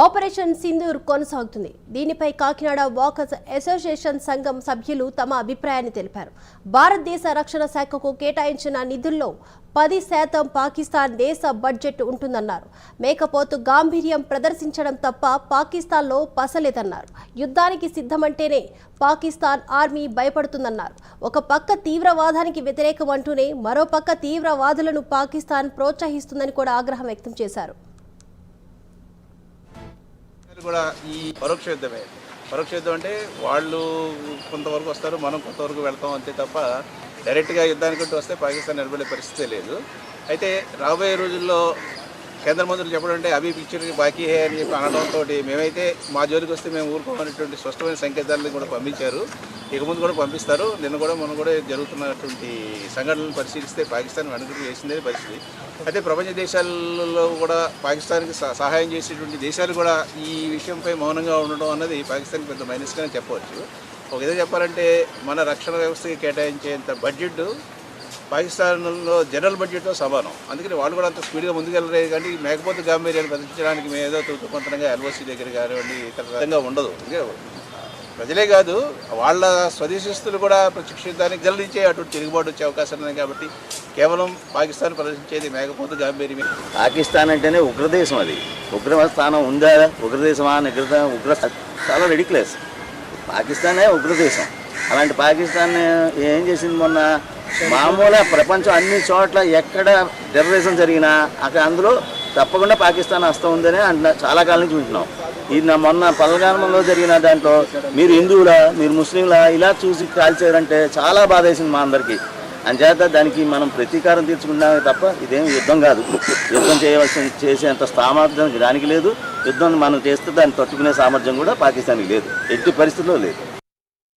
Operation Sindoor కొనసాగుతుంది. దీనిపై Kakinada walkers association సంఘం సభ్యులు తమ అభిప్రాయాన్ని తెలిపారు. భారతదేశ రక్షణ శాఖకు కేటాయించిన నిధుల్లో పది శాతం పాకిస్తాన్ దేశ బడ్జెట్ ఉంటుందన్నారు. మేకపోతు గాంభీర్యం ప్రదర్శించడం తప్ప పాకిస్తాన్లో పసలేదన్నారు. యుద్ధానికి సిద్ధమంటేనే పాకిస్తాన్ ఆర్మీ భయపడుతుందన్నారు. ఒక పక్క తీవ్రవాదానికి వ్యతిరేకం అంటూనే మరో పక్క తీవ్రవాదులను పాకిస్తాన్ ప్రోత్సహిస్తుందని కూడా ఆగ్రహం వ్యక్తం చేశారు. కూడా ఈ పరోక్ష యుద్ధమే. పరోక్ష యుద్ధం అంటే వాళ్ళు కొంతవరకు వస్తారు మనం కొంతవరకు వెళ్తాం అంతే తప్ప డైరెక్ట్గా యుద్ధానికి వస్తే పాకిస్తాన్ నిలబడే పరిస్థితే లేదు. అయితే రాబోయే రోజుల్లో కేంద్ర మంత్రులు చెప్పడం అంటే అవి పిక్చర్ బాకీ హే అని చెప్పి అనడంతో మేమైతే మా జోలికి వస్తే మేము ఊరుకోమనేటువంటి స్పష్టమైన సంకేతాలను కూడా పంపించారు. ఇక ముందు కూడా పంపిస్తారు. నిన్న కూడా మనం కూడా జరుగుతున్నటువంటి సంఘటనలను పరిశీలిస్తే పాకిస్తాన్ వెనుకటి చేసిందే పరిస్థితి. అయితే ప్రపంచ దేశాలలో కూడా పాకిస్తాన్కి సహ- సహాయం చేసేటువంటి దేశాలు కూడా ఈ విషయంపై మౌనంగా ఉండడం అన్నది పాకిస్తాన్కి పెద్ద మైనస్గానే చెప్పవచ్చు. ఒక విధంగా చెప్పాలంటే మన రక్షణ వ్యవస్థకి కేటాయించేంత బడ్జెట్ పాకిస్తాన్లో జనరల్ బడ్జెట్తో సమానం. అందుకని వాళ్ళు కూడా అంత స్పీడ్గా ముందుకెళ్ళలేదు కానీ మేకపోతే గాంభీర్యాన్ని ప్రదర్శించడానికి మేము ఏదో తూతుపంతనంగా ఎల్ఓసి దగ్గర కానివ్వండి ఇతర విధంగా ఉండదు. ప్రజలే కాదు వాళ్ళ స్వదేశస్తులు కూడా ప్రశిక్షించడానికి యుద్ధానికి జల్లించే అటువంటి తిరుగుబాటు వచ్చే అవకాశం ఉన్నాయి కాబట్టి కేవలం పాకిస్తాన్ ప్రదర్శించేది మేకపోతే గాంభీర్యమే. పాకిస్తాన్ అంటేనే ఉగ్రదేశం అది. ఉగ్ర స్థానం ఉందా? ఉగ్రదేశమా? నిగ్రత? ఉగ్ర చాలా రెడిక్లెస్ పాకిస్తానే ఉగ్రదేశం. అలాంటి పాకిస్తాన్ ఏం చేసింది మొన్న? మామూలుగా ప్రపంచం అన్ని చోట్ల ఎక్కడ టెర్రరిజం జరిగినా అక్కడ అందులో తప్పకుండా పాకిస్తాన్ హస్తం ఉందని అంటున్నా చాలా కాలం నుంచి వింటున్నాం. ఇది నా మొన్న పల్గామంలో జరిగిన దాంట్లో మీరు హిందువులా మీరు ముస్లింలా ఇలా చూసి కాల్చారంటే చాలా బాధ వేసింది మా అందరికీ. అంచేత దానికి మనం ప్రతీకారం తీర్చుకున్నామే తప్ప ఇదేం యుద్ధం కాదు. యుద్ధం చేయవలసిన చేసేంత సామర్థ్యం దానికి లేదు. యుద్ధం మనం చేస్తే దాన్ని తట్టుకునే సామర్థ్యం కూడా పాకిస్తాన్కి లేదు. ఎట్టి పరిస్థితుల్లో లేదు.